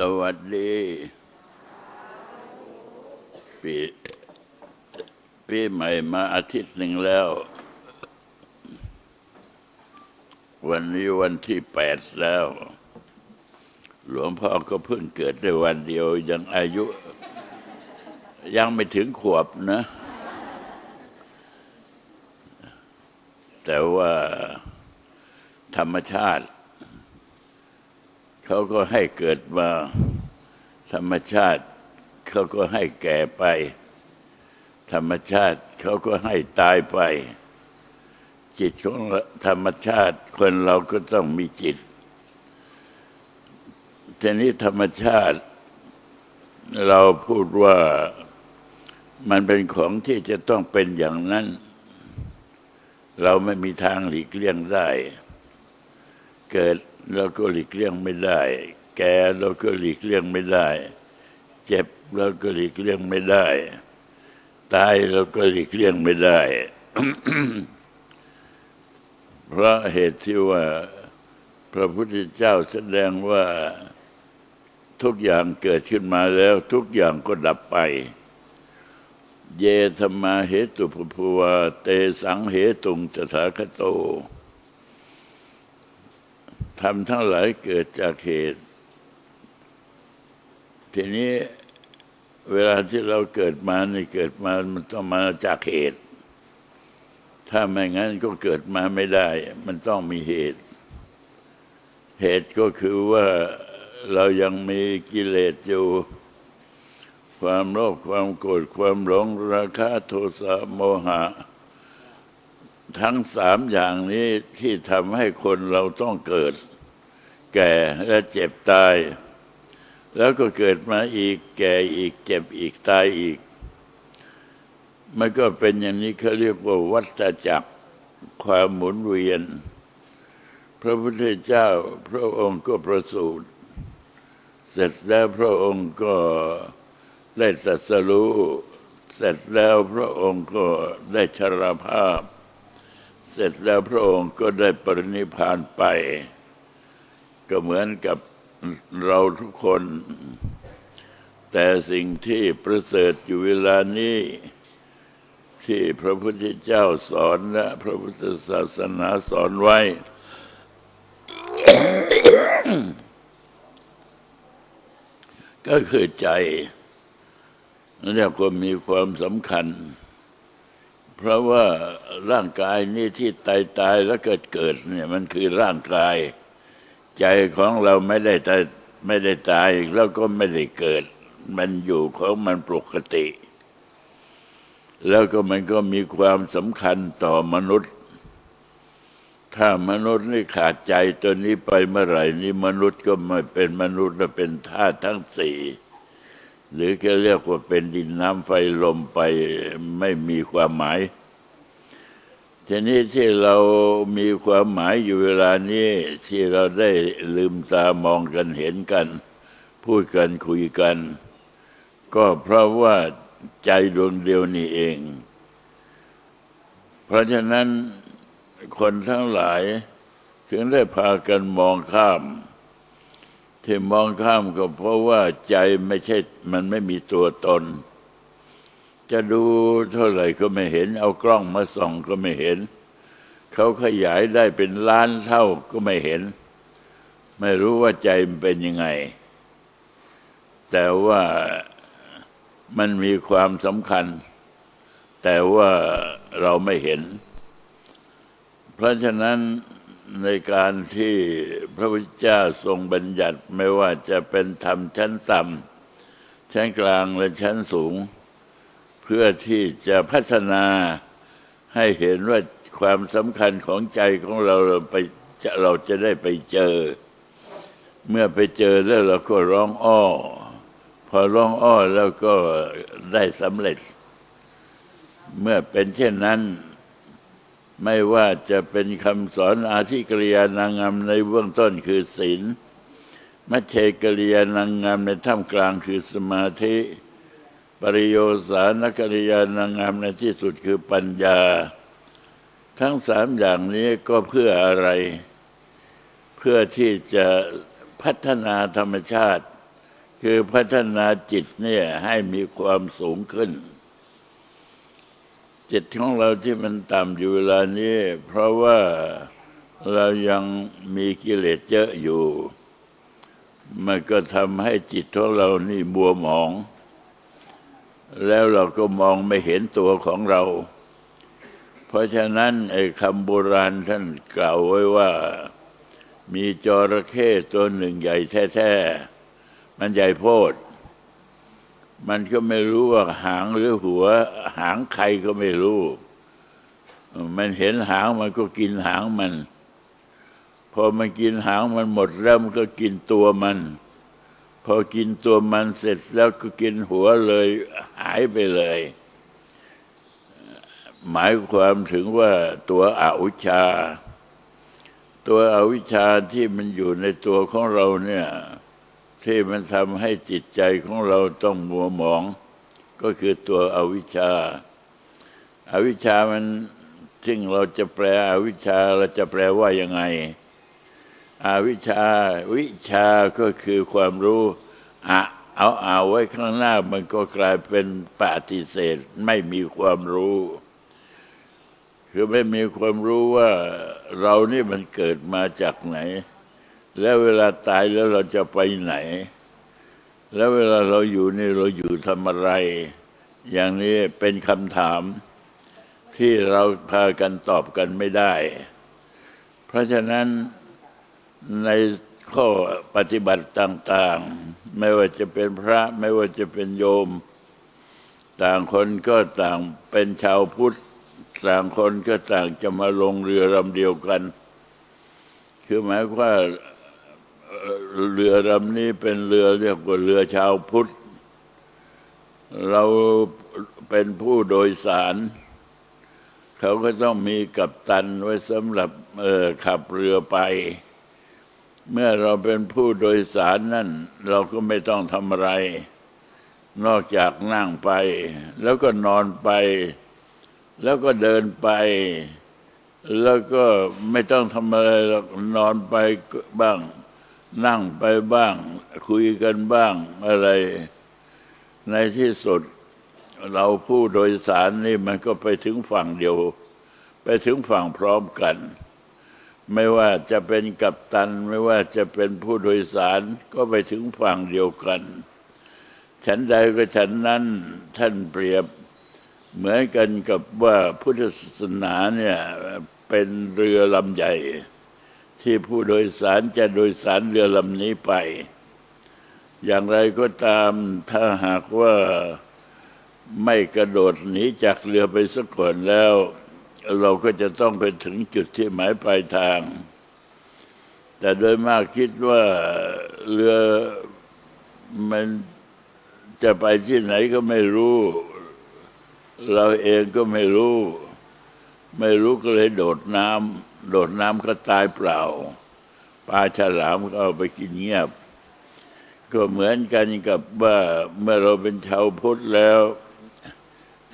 สวัสดีปีปีใหม่มาอาทิตย์หนึ่งแล้ว วันนี้วันที่แปดแล้ว หลวงพ่อก็เพิ่งเกิดได้วันเดียวยังอายุ ยังไม่ถึงขวบนะ แต่ว่าธรรมชาติ เขาก็ให้เกิดมาธรรมชาติ เขาก็ให้แก่ไป ธรรมชาติเขาก็ให้ตายไป จิตของธรรมชาติคนเราก็ต้องมีจิตทีนี้ธรรมชาติ เราพูดว่ามันเป็นของที่จะต้องเป็นอย่างนั้น เราไม่มีทางหลีกเลี่ยงได้ เกิดเราก็หลีกเลี่ยงไม่ได้ แก่เราก็หลีกเลี่ยงไม่ได้ เจ็บเราก็หลีกเลี่ยงไม่ได้ ตายเราก็หลีกเลี่ยงไม่ได้ เพราะเหตุที่ว่าพระพุทธเจ้าแสดงว่าทุกอย่างเกิดขึ้นมาแล้ว ทุกอย่างก็ดับไป เยธรรมาเหตุภพวาเตสังเหตุงจสาคโต ทำทั้งหลายเกิดจากเหตุ ทีนี้เวลาที่เราเกิดมาเนี่เกิดมามันต้องมาจากเหตุ ถ้าไม่งั้นก็เกิดมาไม่ได้ มันต้องมีเหตุ เหตุก็คือว่าเรายังมีกิเลสอยู่ ความโลภความโกรธความหลงราคะโทสะโมหะ ทั้งสามอย่างนี้ที่ทำให้คนเราต้องเกิด แก่และเจ็บตาย แล้วก็เกิดมาอีกแก่อีกเจ็บอีกตายอีก มันก็เป็นอย่างนี้เขาเรียกว่าวัฏจักรความหมุนเวียน พระพุทธเจ้าพระองค์ก็ประสูติเสร็จแล้วพระองค์ก็ได้ตรัสรู้เสร็จแล้วพระองค์ก็ได้ชราภาพ เสร็จแล้วพระองค์ก็ได้ปรินิพานไป ก็เหมือนกับเราทุกคน แต่สิ่งที่ประเสริฐอยู่เวลานี้ ที่พระพุทธเจ้าสอนและพระพุทธศาสนาสอนไว้ ก็คือใจนั่นเรียกว่ามีความสำคัญ เพราะว่าร่างกายนี้ที่ตายตายแล้วเกิดเกิดเนี่ยมันคือร่างกาย ใจของเราไม่ได้ตายไม่ได้ตายแล้วก็ไม่ได้เกิด มันอยู่ของมันปกติ แล้วก็มันก็มีความสำคัญต่อมนุษย์ ถ้ามนุษย์นี่ขาดใจตัวนี้ไปเมื่อไหร่นี่มนุษย์ก็ไม่เป็นมนุษย์และเป็นธาตุทั้งสี่ หรือก็เรียกว่าเป็นดินน้ำไฟลมไปไม่มีความหมายทีนี้ที่เรามีความหมายอยู่เวลานี้ที่เราได้ลืมตามองกันเห็นกัน พูดกันคุยกัน ก็เพราะว่าใจดวงเดียวนี่เอง เพราะฉะนั้นคนทั้งหลายถึงได้พากันมองข้าม ที่มองข้ามก็เพราะว่าใจไม่ใช่มันไม่มีตัวตน จะดูเท่าไหร่ก็ไม่เห็น เอากล้องมาส่องก็ไม่เห็น เขาขยายได้เป็นล้านเท่าก็ไม่เห็น ไม่รู้ว่าใจมันเป็นยังไง แต่ว่ามันมีความสำคัญ แต่ว่าเราไม่เห็น เพราะฉะนั้น ในการที่พระพุทธเจ้าทรงบัญญัติไม่ว่าจะเป็นธรรมชั้นต่ำชั้นกลางและชั้นสูง เพื่อที่จะพัฒนาให้เห็นว่าความสำคัญของใจของเราเราไปจะเราจะได้ไปเจอ เมื่อไปเจอแล้วเราก็ร้องอ้อ พอร้องอ้อแล้วก็ได้สำเร็จ เมื่อเป็นเช่นนั้น ไม่ว่าจะเป็นคำสอนอาธิกริยานางงามในเบื้องต้นคือศีลมัชเชกริยานางงามในท่ามกลางคือสมาธิ ปริโยสานกริยานางงามในที่สุดคือปัญญา ทั้งสามอย่างนี้ก็เพื่ออะไร เพื่อที่จะพัฒนาธรรมชาติ คือพัฒนาจิตเนี่ยให้มีความสูงขึ้น จิตของเราที่มันต่ำอยู่เวลานี้ เพราะว่าเรายังมีกิเลสเยอะอยู่ มันก็ทำให้จิตของเรานี่บัวหมอง แล้วเราก็มองไม่เห็นตัวของเรา เพราะฉะนั้นไอ้คำโบราณท่านกล่าวไว้ว่า มีจระเข้ตัวหนึ่งใหญ่แท้ๆ มันใหญ่โพด มันก็ไม่รู้ว่าหางหรือหัว หางใครก็ไม่รู้ มันเห็นหางมันก็กินหางมัน พอมันกินหางมันหมดแล้วมันก็กินตัวมัน พอกินตัวมันเสร็จแล้วก็กินหัวเลยหายไปเลย หมายความถึงว่าตัวอวิชชา ตัวอวิชชาที่มันอยู่ในตัวของเราเนี่ย ที่มันทำให้จิตใจของเราต้องมัวหมอง ก็คือตัวอวิชชาอาวิชชามันซึ่งเราจะแปลอวิชชาเราจะแปลว่ายังไง อวิชชาวิชาก็คือความรู้อะเอาเอาไว้ข้างหน้ามันก็กลายเป็นปฏิเสธไม่มีความรู้ คือไม่มีความรู้ว่าเรานี่มันเกิดมาจากไหน แล้วเวลาตายแล้วเราจะไปไหน แล้วเวลาเราอยู่นี่เราอยู่ทำอะไร อย่างนี้เป็นคำถามที่เราพากันตอบกันไม่ได้ เพราะฉะนั้นในข้อปฏิบัติต่าง ๆ ไม่ว่าจะเป็นพระไม่ว่าจะเป็นโยม ต่างคนก็ต่างเป็นชาวพุทธ ต่างคนก็ต่างจะมาลงเรือลำเดียวกัน คือหมายว่า เรือลำนี้เป็นเรือเรียกว่าเรือชาวพุทธ เราเป็นผู้โดยสาร เขาก็ต้องมีกัปตันไว้สำหรับขับเรือไป เมื่อเราเป็นผู้โดยสารนั่น เราก็ไม่ต้องทำอะไร นอกจากนั่งไป แล้วก็นอนไป แล้วก็เดินไปแล้วก็ไม่ต้องทำอะไรนอนไปบ้าง นั่งไปบ้าง คุยกันบ้างอะไร ในที่สุดเราผู้โดยสารนี่มันก็ไปถึงฝั่งเดียว ไปถึงฝั่งพร้อมกัน ไม่ว่าจะเป็นกัปตัน ไม่ว่าจะเป็นผู้โดยสารก็ไปถึงฝั่งเดียวกัน ฉันใดก็ฉันนั้นท่านเปรียบเหมือนกันกับว่าพุทธศาสนาเนี่ยเป็นเรือลำใหญ่ ที่ผู้โดยสารจะโดยสารเรือลำนี้ไป อย่างไรก็ตามถ้าหากว่าไม่กระโดดหนีจากเรือไปสักก่อนแล้ว เราก็จะต้องไปถึงจุดที่หมายปลายทาง แต่โดยมากคิดว่าเรือมันจะไปที่ไหนก็ไม่รู้ เราเองก็ไม่รู้ ไม่รู้ก็เลยโดดน้ำ โดดน้ำก็ตายเปล่า ปลาฉลามก็เอาไปกินเงียบ ก็เหมือนกันกับว่าเมื่อเราเป็นชาวพุทธแล้ว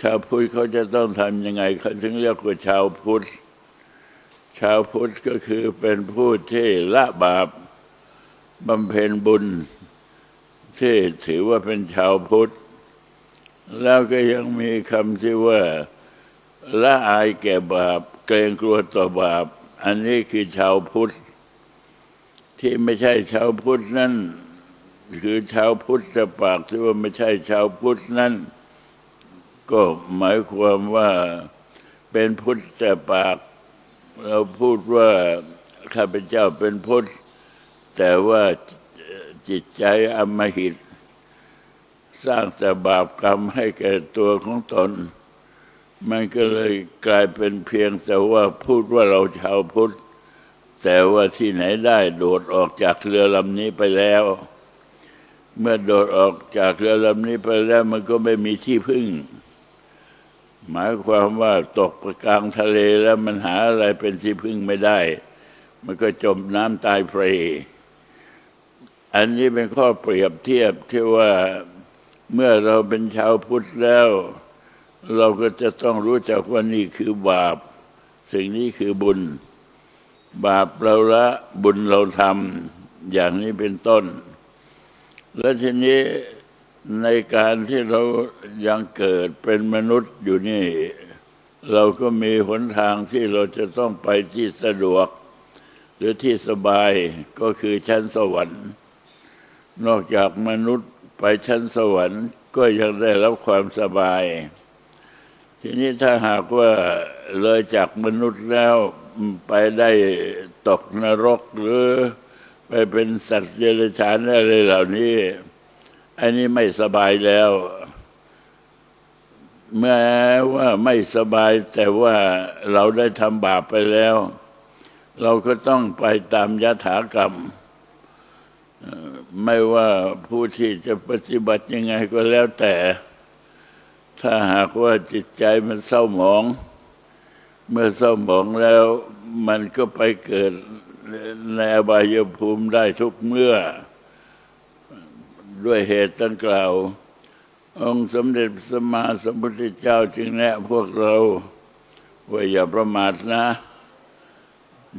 ชาวพุทธเขาจะต้องทำยังไงเขาถึงเรียกว่าชาวพุทธ ชาวพุทธก็คือเป็นผู้ที่ละบาปบำเพ็ญบุญ ที่ถือว่าเป็นชาวพุทธ แล้วก็ยังมีคำที่ว่าละอายแก่บาปเกรงกลัวต่อบาป อันนี้คือชาวพุทธ ที่ไม่ใช่ชาวพุทธนั่นคือชาวพุทธจะปากที่ว่าไม่ใช่ชาวพุทธนั่นก็หมายความว่าเป็นพุทธแต่ปาก เราพูดว่าข้าพเจ้าเป็นพุทธ แต่ว่าจิตใจอมหิต สร้างแต่บาปกรรมให้แก่ตัวของตน มันก็เลยกลายเป็นเพียงแต่ว่าพูดว่าเราชาวพุทธ แต่ว่าที่ไหนได้โดดออกจากเรือลำนี้ไปแล้ว เมื่อโดดออกจากเรือลำนี้ไปแล้วมันก็ไม่มีที่พึ่ง หมายความว่าตกไปกลางทะเลแล้วมันหาอะไรเป็นที่พึ่งไม่ได้ มันก็จมน้ำตายฟรีอันนี้เป็นข้อเปรียบเทียบที่ว่าเมื่อเราเป็นชาวพุทธแล้ว เราก็จะต้องรู้จักว่านี่คือบาป สิ่งนี้คือบุญ บาปเราละบุญเราทำอย่างนี้เป็นต้น และทีนี้ในการที่เรายังเกิดเป็นมนุษย์อยู่นี่ เราก็มีหนทางที่เราจะต้องไปที่สะดวก หรือที่สบายก็คือชั้นสวรรค์ นอกจากมนุษย์ไปชั้นสวรรค์ก็ยังได้รับความสบาย ทีนี้ถ้าหากว่าเลยจากมนุษย์แล้วไปได้ตกนรกหรือไปเป็นสัตว์เดรัจฉานอะไรเหล่านี้ อันนี้ไม่สบายแล้วเมื่อว่าไม่สบายแต่ว่าเราได้ทำบาปไปแล้ว เราก็ต้องไปตามยถากรรม ไม่ว่าผู้ที่จะปฏิบัติยังไงก็แล้วแต่ ถ้าหากว่าจิตใจมันเศร้าหมอง เมื่อเศร้าหมองแล้วมันก็ไปเกิดในอบายภูมิได้ทุกเมื่อ ด้วยเหตุดังกล่าว องค์สมเด็จสมมาสมพุทธเจ้าจึงแนะพวกเราว่าอย่าประมาทนะ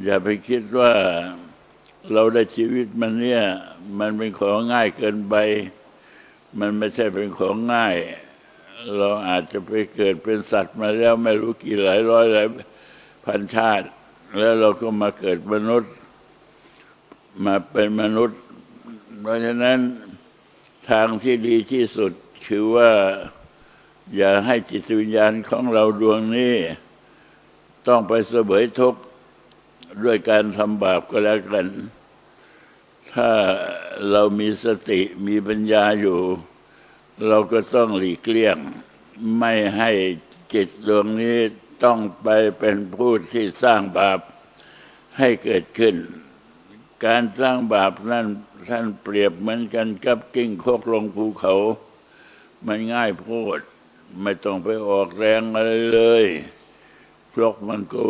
อย่าไปคิดว่าเราได้ชีวิตมันเนี่ย มันเป็นของง่ายเกินไป มันไม่ใช่เป็นของง่าย เราอาจจะไปเกิดเป็นสัตว์มาแล้วไม่รู้กี่หลายร้อยหลายพันชาติ แล้วเราก็มาเกิดมนุษย์ มาเป็นมนุษย์ เพราะฉะนั้นทางที่ดีที่สุดคือว่า อย่าให้จิตวิญญาณของเราดวงนี้ ต้องไปเสวยทุกข์ด้วยการทำบาปก็แล้วกัน ถ้าเรามีสติมีปัญญาอยู่ เราก็ต้องหลีกเลี่ยง ไม่ให้จิตดวงนี้ต้องไปเป็นผู้ที่สร้างบาปให้เกิดขึ้น การสร้างบาปนั้นท่านเปรียบเหมือนกันกับกิ้งโคกลงภูเขา มันง่ายโพด ไม่ต้องไปออกแรงอะไรเลยพวกมันก็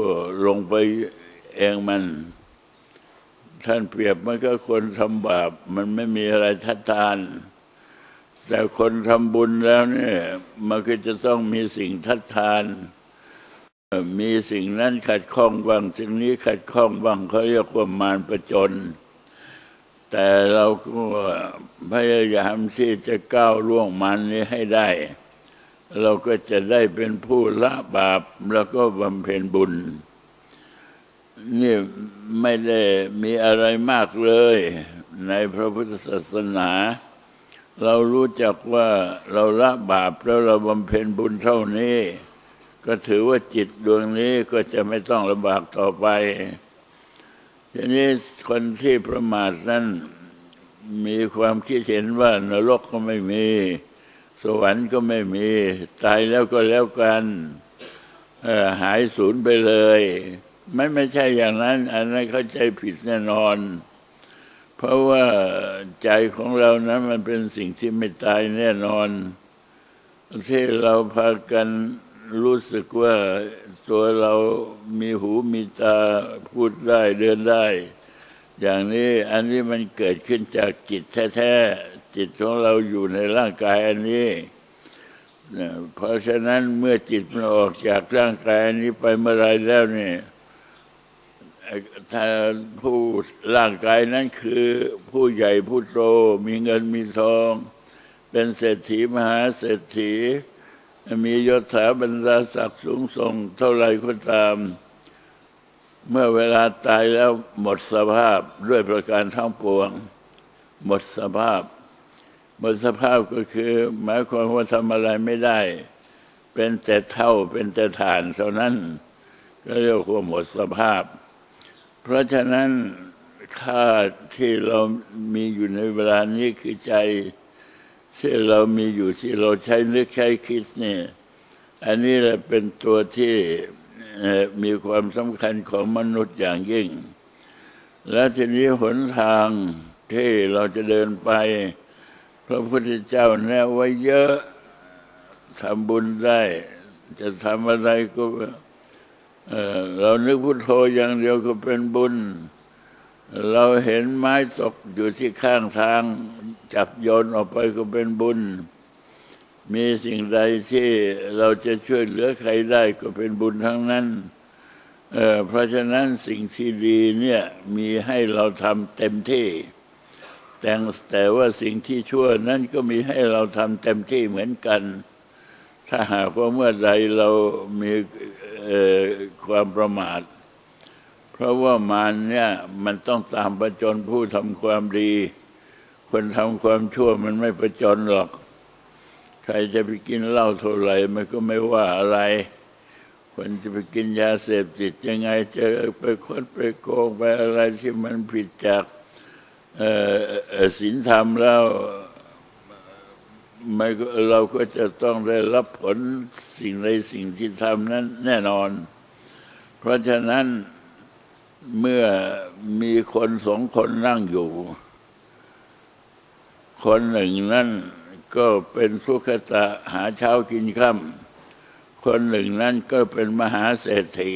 ลงไปเองมัน ท่านเปรียบมันก็คนทำบาป มันไม่มีอะไรทัดทาน แต่คนทำบุญแล้วเนี่ยมันก็จะต้องมีสิ่งทัดทาน มีสิ่งนั้นขัดข้องบ้างสิ่งนี้ขัดข้องบ้างเขาเรียกว่ามารประจน แต่เราก็พยายามที่จะก้าวล่วงมันนี้ให้ได้ เราก็จะได้เป็นผู้ละบาปแล้วก็บำเพ็ญบุญ นี่ไม่ได้มีอะไรมากเลยในพระพุทธศาสนา เรารู้จักว่าเราละบาปแล้วเราบำเพ็ญบุญเท่านี้ ก็ถือว่าจิตดวงนี้ก็จะไม่ต้องลำบากต่อไป ทีนี้คนที่ประมาทนั้นมีความคิดเห็นว่านรกก็ไม่มี สวรรค์ก็ไม่มี ตายแล้วก็แล้วกันหายสูญไปเลย มันไม่ใช่อย่างนั้น อันนั้นเข้าใจผิดแน่นอน เพราะว่าใจของเรานั้นมันเป็นสิ่งที่ไม่ตายแน่นอน ที่เราพากันรู้สึกว่าตัวเรามีหูมีตาพูดได้เดินได้ อย่างนี้อันนี้มันเกิดขึ้นจากจิตแท้ๆ จิตของเราอยู่ในร่างกายอันนี้ เพราะฉะนั้นเมื่อจิตมันออกจากร่างกายอันนี้ไปเมื่อไรแล้วเนี่ย ผู้ร่างกายนั้นคือผู้ใหญ่ผู้โตมีเงินมีทอง เป็นเศรษฐีมหาเศรษฐี มียศถาบรรดาศักดิ์สูงส่ง เท่าไรก็ตาม เมื่อเวลาตายแล้วหมดสภาพด้วยประการทั้งปวง หมดสภาพ หมดสภาพก็คือ หมายความว่าทำอะไรไม่ได้ เป็นแต่เท่าเป็นแต่ฐานเท่านั้น ก็เรียกว่าหมดสภาพ เพราะฉะนั้นค่าที่เรามีอยู่ในเวลานี้คือใจที่เรามีอยู่ที่เราใช้นึกใช้คิดเนี่ยอันนี้แหละเป็นตัวที่มีความสำคัญของมนุษย์อย่างยิ่ง และทีนี้หนทางที่เราจะเดินไป พระพุทธเจ้าแนะไว้เยอะทำบุญได้ จะทำอะไรก็ เรานึกพุทโธอย่างเดียวก็เป็นบุญ เราเห็นไม้ตกอยู่ที่ข้างทาง จับโยนออกไปก็เป็นบุญ มีสิ่งใดที่เราจะช่วยเหลือใครได้ก็เป็นบุญทั้งนั้นเเพราะฉะนั้นสิ่งที่ดีเนี่ยมีให้เราทำเต็มที่ แต่แต่ว่าสิ่งที่ชั่วนั้นก็มีให้เราทำเต็มที่เหมือนกัน ถ้าหากว่าเมื่อใดเรามี ความประมาท เพราะว่ามันเนี่ยมันต้องตามประจนผู้ทำความดี คนทำความชั่วมันไม่ประจนหรอก ใครจะไปกินเหล้าเท่าไหร่มันก็ไม่ว่าอะไร คนจะไปกินยาเสพติดยังไงจะไปคดไปโกงไปอะไรที่มันผิดจากเออศีลธรรมแล้ว มันเราก็จะต้องได้รับผลสิ่งใดสิ่งที่ทำนั้นแน่นอน เพราะฉะนั้นเมื่อมีคนสองคนนั่งอยู่ คนหนึ่งนั่นก็เป็นสุขตะหาเช้ากินค่ำคนหนึ่งนั่นก็เป็นมหาเศรษฐี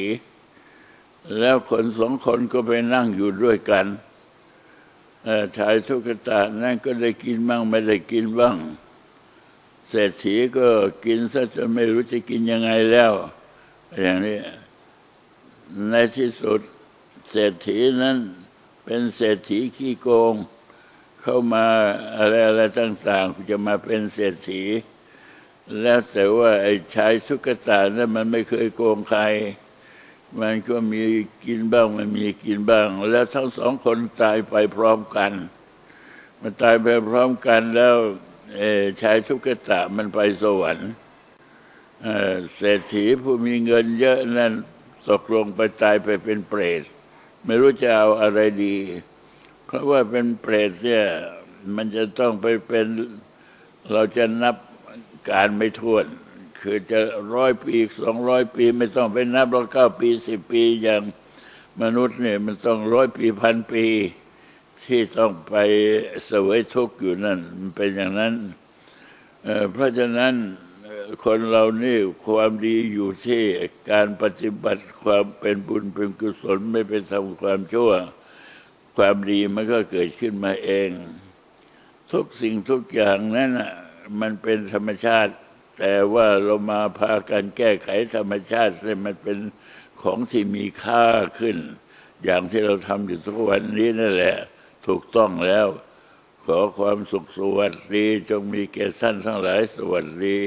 แล้วคนสองคนก็ไปนั่งอยู่ด้วยกันชายทุกตะนั่นก็ได้กินบ้างไม่ได้กินบ้าง เศรษฐีก็กินซะจนไม่รู้จะกินยังไงแล้ว อย่างนี้ ในที่สุดเศรษฐีนั้น เป็นเศรษฐีขี้โกง เข้ามาอะไรอะไรต่างๆจะมาเป็นเศรษฐี แล้วแต่ว่าไอ้ชายสุกตานั้นมันไม่เคยโกงใคร มันก็มีกินบ้างไม่มีกินบ้าง แล้วทั้งสองคนตายไปพร้อมกัน มันตายไปพร้อมกันแล้ว ชายทุกตะมันไปสวรรค์เศรษฐีผู้มีเงินเยอะนั่นตกลงไปตายไปเป็นเปรต ไม่รู้จะเอาอะไรดี เพราะว่าเป็นเปรตเนี่ยมันจะต้องไปเป็นเราจะนับการไม่ถ้วน คือจะร้อยปีสองร้อยปี ไม่ต้องไปนับเราเก้าปีสิบปีอย่างมนุษย์เนี่ยมันต้องร้อยปีพันปี ที่ต้องไปเสวยทุกข์อยู่นั่นมันเป็นอย่างนั้นเเพราะฉะนั้นคนเรานี่ความดีอยู่ที่การปฏิบัติความเป็นบุญเป็นกุศลไม่ไปทำความชั่ว ความดีมันก็เกิดขึ้นมาเอง ทุกสิ่งทุกอย่างนั้นน่ะมันเป็นธรรมชาติ แต่ว่าเรามาพากันแก้ไขธรรมชาติให้มันเป็นของที่มีค่าขึ้น อย่างที่เราทำอยู่ทุกวันนี้นั่นแหละ ถูกต้องแล้ว ขอความสุขสวัสดี จงมีแก่ท่านทั้งหลายสวัสดี